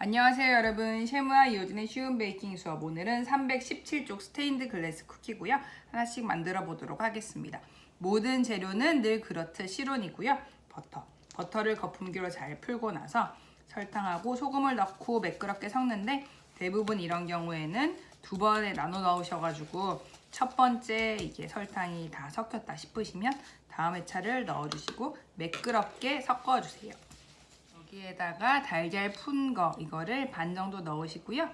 안녕하세요 여러분. 쉐무아 이호진의 쉬운 베이킹 수업. 오늘은 317쪽 스테인드 글래스 쿠키고요. 하나씩 만들어 보도록 하겠습니다. 모든 재료는 늘 그렇듯 실온이고요. 버터. 버터를 거품기로 잘 풀고 나서 설탕하고 소금을 넣고 매끄럽게 섞는데 대부분 이런 경우에는 두 번에 나눠 넣으셔가지고 첫 번째 이게 설탕이 다 섞였다 싶으시면 다음 회차를 넣어주시고 매끄럽게 섞어주세요 여기에다가 달걀 푼 거 이거를 반 정도 넣으시고요.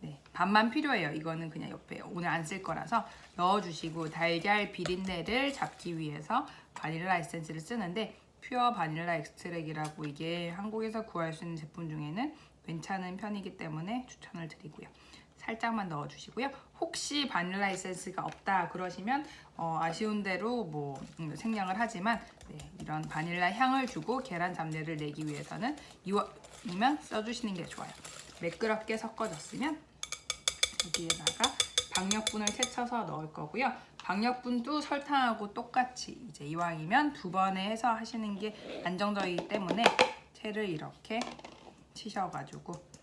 네, 반만 필요해요. 이거는 그냥 옆에 오늘 안 쓸 거라서 넣어주시고 달걀 비린내를 잡기 위해서 바닐라 에센스를 쓰는데 퓨어 바닐라 엑스트랙이라고 이게 한국에서 구할 수 있는 제품 중에는 괜찮은 편이기 때문에 추천을 드리고요. 살짝만 넣어주시고요. 혹시 바닐라 에센스가 없다 그러시면 어, 아쉬운 대로 뭐 음, 생략을 하지만 네, 이런 바닐라 향을 주고 계란 잡내를 내기 위해서는 이왕이면 써주시는 게 좋아요. 매끄럽게 섞어졌으면 여기에다가 박력분을 채쳐서 넣을 거고요. 박력분도 설탕하고 똑같이 이제 이왕이면 두 번에 해서 하시는 게 안정적이기 때문에 채를 이렇게 치셔가지고 네.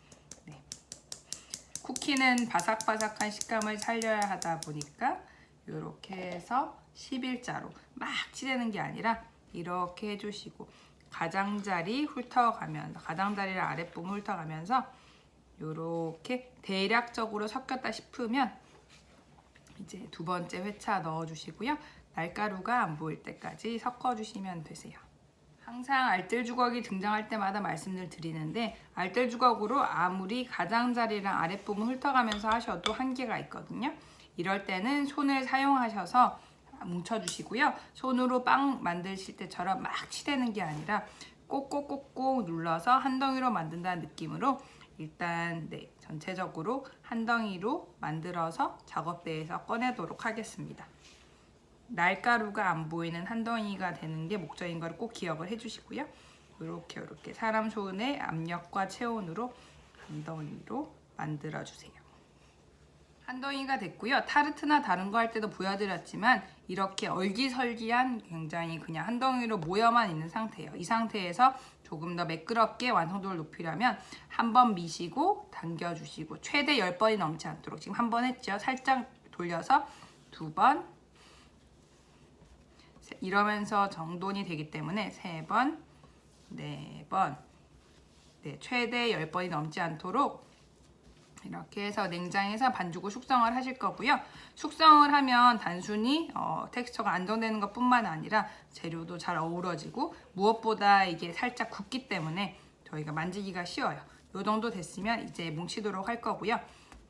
쿠키는 바삭바삭한 식감을 살려야 하다 보니까 이렇게 해서 11자로 막 치대는 게 아니라 이렇게 해주시고 가장자리 훑어가면서 가장자리를 아랫부분 훑어가면서 이렇게 대략적으로 섞였다 싶으면 이제 두 번째 회차 넣어주시고요. 날가루가 안 보일 때까지 섞어주시면 되세요. 항상 알뜰 주걱이 등장할 때마다 말씀을 드리는데 알뜰 주걱으로 아무리 가장자리랑 아랫부분 훑어가면서 하셔도 한계가 있거든요. 이럴 때는 손을 사용하셔서 뭉쳐주시고요. 손으로 빵 만드실 때처럼 막 치대는 게 아니라 꼭꼭꼭꼭 눌러서 한 덩이로 만든다는 느낌으로 일단 네, 전체적으로 한 덩이로 만들어서 작업대에서 꺼내도록 하겠습니다. 날가루가 안 보이는 한 덩이가 되는 게 목적인 걸 꼭 기억을 해주시고요. 이렇게 이렇게 사람 손의 압력과 체온으로 한 덩이로 만들어 주세요. 한 덩이가 됐고요. 타르트나 다른 거 할 때도 보여드렸지만 이렇게 얼기설기한 굉장히 그냥 한 덩이로 모여만 있는 상태예요. 이 상태에서 조금 더 매끄럽게 완성도를 높이려면 한 번 미시고 당겨주시고 최대 10번이 넘지 않도록 지금 한 번 했죠. 살짝 돌려서 두 번, 이러면서 정돈이 되기 때문에 세 번, 네 번, 네, 최대 10번이 넘지 않도록 이렇게 해서 냉장에서 반죽을 숙성을 하실 거고요. 숙성을 하면 단순히 어, 텍스처가 안정되는 것 뿐만 아니라 재료도 잘 어우러지고 무엇보다 이게 살짝 굳기 때문에 저희가 만지기가 쉬워요. 이 정도 됐으면 이제 뭉치도록 할 거고요.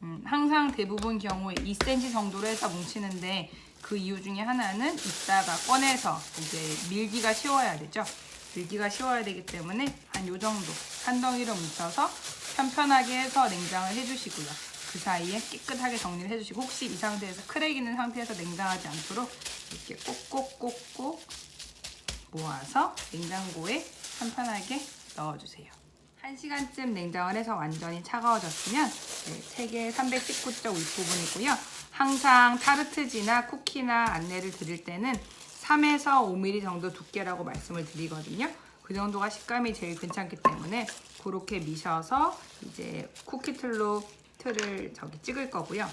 음, 항상 대부분 경우에 2cm 정도로 해서 뭉치는데 그 이유 중에 하나는 이따가 꺼내서 이제 밀기가 쉬워야 되죠. 밀기가 쉬워야 되기 때문에 한 요 정도 한 덩이로 뭉쳐서 편편하게 해서 냉장을 해주시고요. 그 사이에 깨끗하게 정리를 해주시고 혹시 이 상태에서 크랙 있는 상태에서 냉장하지 않도록 이렇게 꼭꼭꼭꼭 모아서 냉장고에 편편하게 넣어주세요. 1시간쯤 냉장을 해서 완전히 차가워졌으면 네, 책의 319쪽 윗부분이고요. 항상 타르트지나 쿠키나 안내를 드릴 때는 3에서 5mm 정도 두께라고 말씀을 드리거든요. 그 정도가 식감이 제일 괜찮기 때문에 그렇게 미셔서 이제 쿠키 틀로 틀을 저기 찍을 거고요.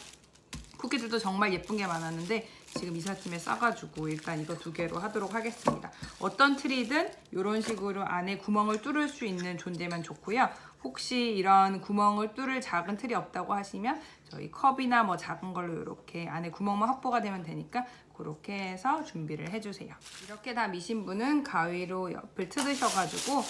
쿠키들도 정말 예쁜 게 많았는데 지금 이삿짐에 싸가지고 일단 이거 두 개로 하도록 하겠습니다. 어떤 틀이든 이런 식으로 안에 구멍을 뚫을 수 있는 존재면 좋고요. 혹시 이런 구멍을 뚫을 작은 틀이 없다고 하시면 저희 컵이나 뭐 작은 걸로 이렇게 안에 구멍만 확보가 되면 되니까 그렇게 해서 준비를 해주세요. 이렇게 다 미신 분은 가위로 옆을 트으셔가지고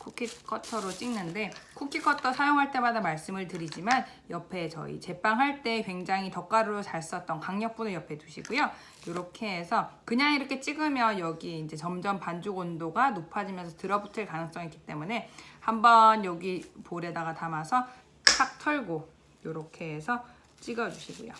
쿠키 커터로 찍는데 쿠키 커터 사용할 때마다 말씀을 드리지만 옆에 저희 제빵 할 때 굉장히 덧가루로 잘 썼던 강력분을 옆에 두시고요. 이렇게 해서 그냥 이렇게 찍으면 여기 이제 점점 반죽 온도가 높아지면서 들어붙을 가능성이 있기 때문에 한번 여기 볼에다가 담아서 탁 털고 이렇게 해서 찍어주시고요.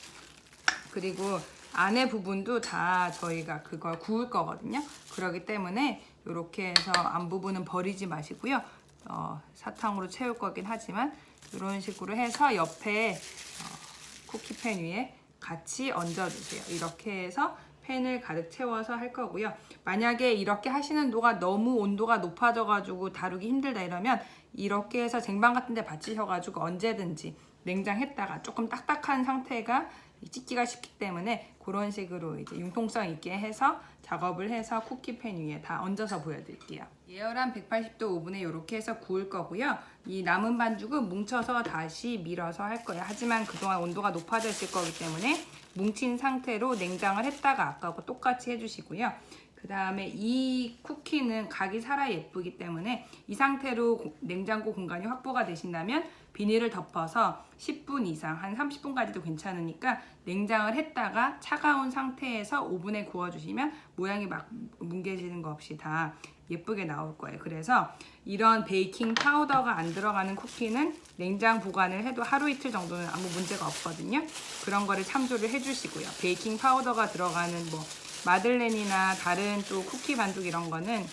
그리고 안에 부분도 다 저희가 그걸 구울 거거든요. 그렇기 때문에 이렇게 해서 앞 부분은 버리지 마시고요. 어, 사탕으로 채울 거긴 하지만 이런 식으로 해서 옆에 어, 쿠키팬 위에 같이 얹어주세요. 이렇게 해서 팬을 가득 채워서 할 거고요. 만약에 이렇게 하시는 동안 너무 온도가 높아져가지고 다루기 힘들다 이러면 이렇게 해서 쟁반 같은 데 받치셔가지고 언제든지 냉장했다가 조금 딱딱한 상태가 찍기가 쉽기 때문에 그런 식으로 이제 융통성 있게 해서 작업을 해서 쿠키팬 위에 다 얹어서 보여드릴게요. 예열한 180도 오븐에 이렇게 해서 구울 거고요. 이 남은 반죽은 뭉쳐서 다시 밀어서 할 거예요. 하지만 그동안 온도가 높아져 있을 거기 때문에 뭉친 상태로 냉장을 했다가 아까하고 똑같이 해주시고요. 그 다음에 이 쿠키는 각이 살아 예쁘기 때문에 이 상태로 고- 냉장고 공간이 확보가 되신다면 비닐을 덮어서 10분 이상, 한 30분까지도 괜찮으니까 냉장을 했다가 차가운 상태에서 오븐에 구워주시면 모양이 막 뭉개지는 거 없이 다 예쁘게 나올 거예요. 그래서 이런 베이킹 파우더가 안 들어가는 쿠키는 냉장 보관을 해도 하루 이틀 정도는 아무 문제가 없거든요. 그런 거를 참조를 해주시고요. 베이킹 파우더가 들어가는 뭐 마들렌이나 다른 또 쿠키 반죽 이런 거는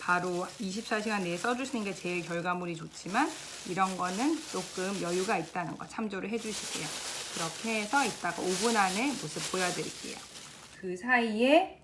바로 24시간 내에 써주시는 게 제일 결과물이 좋지만 이런 거는 조금 여유가 있다는 거 참조를 해주시고요. 그렇게 해서 이따가 5분 안에 모습 보여드릴게요. 그 사이에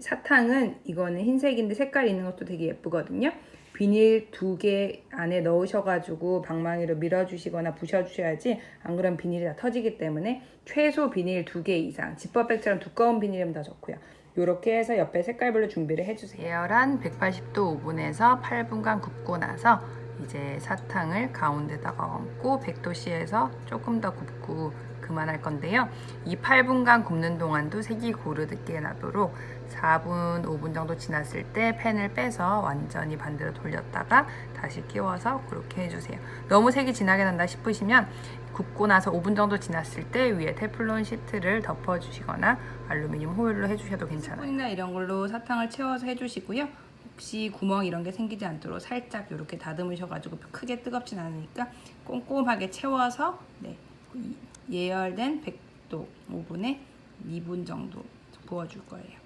사탕은 이거는 흰색인데 색깔 있는 것도 되게 예쁘거든요. 비닐 두 개 안에 넣으셔가지고 방망이로 밀어주시거나 부셔주셔야지 안 그러면 비닐이 다 터지기 때문에 최소 비닐 두 개 이상 지퍼백처럼 두꺼운 비닐이면 더 좋고요. 이렇게 해서 옆에 색깔별로 준비를 해주세요. 예열한 180도 오븐에서 8분간 굽고 나서 이제 사탕을 가운데다가 얹고 100도씨에서 조금 더 굽고 그만할 건데요. 이 8분간 굽는 동안도 색이 고르게 나도록 4분, 5분 정도 지났을 때 팬을 빼서 완전히 반대로 돌렸다가 다시 끼워서 그렇게 해주세요. 너무 색이 진하게 난다 싶으시면 굽고 나서 5분 정도 지났을 때 위에 테플론 시트를 덮어주시거나 알루미늄 호일로 해주셔도 괜찮아요. 스푼이나 이런 걸로 사탕을 채워서 해주시고요. 혹시 구멍 이런 게 생기지 않도록 살짝 이렇게 다듬으셔가지고 크게 뜨겁진 않으니까 꼼꼼하게 채워서 네, 이- 예열된 100도 오븐에 2분 정도 부어줄 거예요.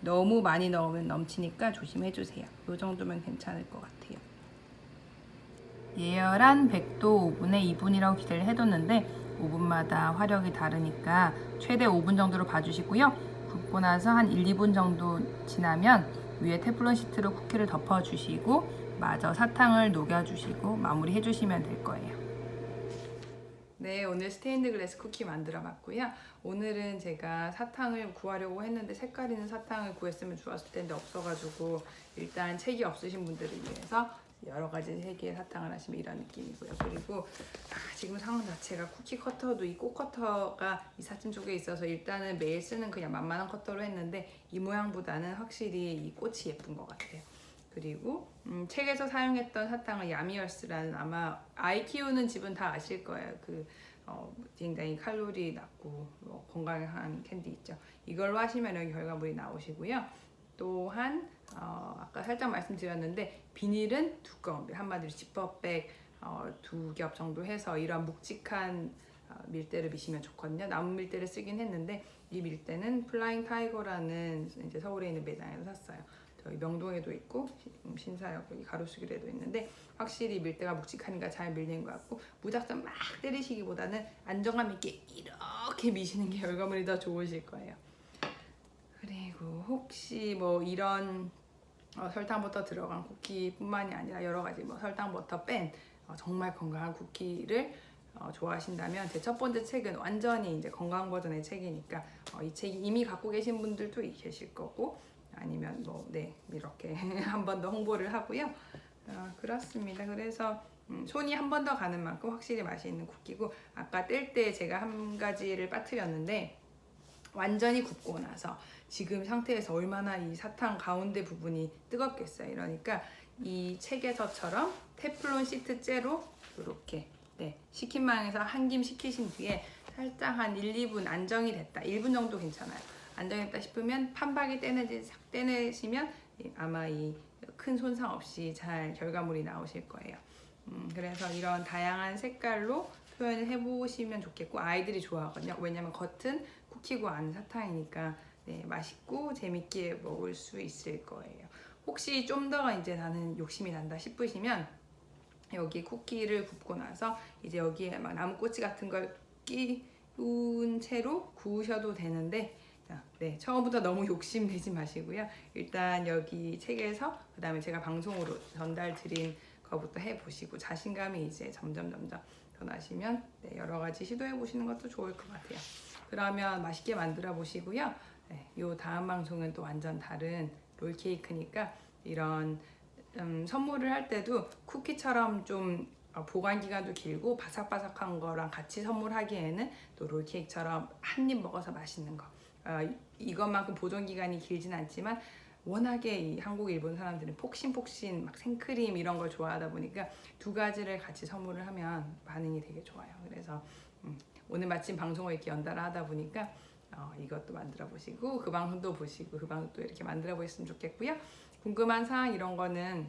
너무 많이 넣으면 넘치니까 조심해 주세요. 이 정도면 괜찮을 것 같아요. 예열한 100도 오븐에 2분이라고 기대를 해뒀는데 5분마다 화력이 다르니까 최대 5분 정도로 봐주시고요. 굽고 나서 한 1, 2분 정도 지나면 위에 테플론 시트로 쿠키를 덮어주시고 마저 사탕을 녹여주시고 마무리 해주시면 될 거예요. 네, 오늘 스테인드 글래스 쿠키 만들어 봤고요. 오늘은 제가 사탕을 구하려고 했는데 색깔 있는 사탕을 구했으면 좋았을 텐데 없어가지고 일단 책이 없으신 분들을 위해서 여러 가지 색의 사탕을 하시면 이런 느낌이고요. 그리고 아, 지금 상황 자체가 쿠키 커터도 이 꽃 커터가 이 사진 쪽에 있어서 일단은 매일 쓰는 그냥 만만한 커터로 했는데 이 모양보다는 확실히 이 꽃이 예쁜 것 같아요. 그리고 음, 책에서 사용했던 사탕은 야미얼스라는 아마 아이 키우는 집은 다 아실 거예요. 그 어, 굉장히 칼로리 낮고 뭐 건강한 캔디 있죠. 이걸로 하시면 여기 결과물이 나오시고요. 또한 어, 아까 살짝 말씀드렸는데 비닐은 두꺼운 빌 한마디로 지퍼백 어, 두 겹 정도 해서 이런 묵직한 어, 밀대를 미시면 좋거든요. 나무 밀대를 쓰긴 했는데 이 밀대는 플라잉 타이거라는 이제 서울에 있는 매장에서 샀어요. 저희 명동에도 있고 시- 음, 신사역 여기 가로수길에도 있는데 확실히 밀대가 묵직하니까 잘 밀리는 것 같고 무작정 막 때리시기보다는 안정감 있게 이렇게 미시는 게 결과물이 더 좋으실 거예요. 그리고 혹시 뭐 이런 어, 설탕버터 들어간 쿠키뿐만이 아니라 여러 가지 뭐 설탕버터 뺀 어, 정말 건강한 쿠키를 어, 좋아하신다면 제 첫 번째 책은 완전히 이제 건강 버전의 책이니까 어, 이 책이 이미 갖고 계신 분들도 계실 거고 아니면 뭐 네 이렇게 한 번 더 홍보를 하고요. 어, 그렇습니다. 그래서 음, 손이 한 번 더 가는 만큼 확실히 맛이 있는 쿠키고 아까 뗄 때 제가 한 가지를 빠뜨렸는데 완전히 굽고 나서 지금 상태에서 얼마나 이 사탕 가운데 부분이 뜨겁겠어요. 이러니까 이 책에서처럼 테플론 시트 째로 이렇게 네, 식힌망에서 한 김 식히신 뒤에 살짝 한 1, 2분 안정이 됐다. 1분 정도 괜찮아요. 안정했다 싶으면 판박이 떼내지 싹 떼내시면 이- 아마 이 큰 손상 없이 잘 결과물이 나오실 거예요. 음, 그래서 이런 다양한 색깔로 표현을 해보시면 좋겠고 아이들이 좋아하거든요. 왜냐면 겉은 쿠키고 안은 사탕이니까 네, 맛있고 재밌게 먹을 수 있을 거예요. 혹시 좀 더 이제 나는 욕심이 난다 싶으시면 여기 쿠키를 굽고 나서 이제 여기에 막 나무꼬치 같은 걸 끼, 구운 채로 구우셔도 되는데 자, 네 처음부터 너무 욕심내지 마시고요. 일단 여기 책에서 그다음에 제가 방송으로 전달 드린 거부터 해 보시고 자신감이 이제 점점 점점 더 나시면 네, 여러 가지 시도해 보시는 것도 좋을 것 같아요. 그러면 맛있게 만들어 보시고요. 네, 요 다음 방송은 또 완전 다른 롤 케이크니까 이런 음, 선물을 할 때도 쿠키처럼 좀 어, 보관 기간도 길고 바삭바삭한 거랑 같이 선물하기에는 또 롤 케이크처럼 한 입 먹어서 맛있는 거. 어, 이- 이것만큼 보존 기간이 길진 않지만 워낙에 이 한국 일본 사람들은 폭신폭신 막 생크림 이런 걸 좋아하다 보니까 두 가지를 같이 선물을 하면 반응이 되게 좋아요. 그래서 음, 오늘 마침 방송을 이렇게 연달아 하다 보니까 어, 이것도 만들어 보시고 그 방송도 보시고 그 방송도 이렇게 만들어 보셨으면 좋겠고요. 궁금한 사항 이런 거는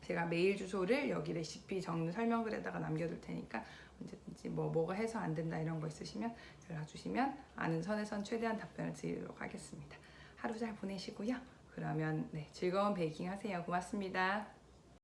제가 메일 주소를 여기 레시피 적는 설명글에다가 남겨둘 테니까 언제든지 뭐 뭐가 해서 안 된다 이런 거 있으시면 연락 주시면 아는 선에선 최대한 답변을 드리도록 하겠습니다. 하루 잘 보내시고요. 그러면 네, 즐거운 베이킹 하세요. 고맙습니다.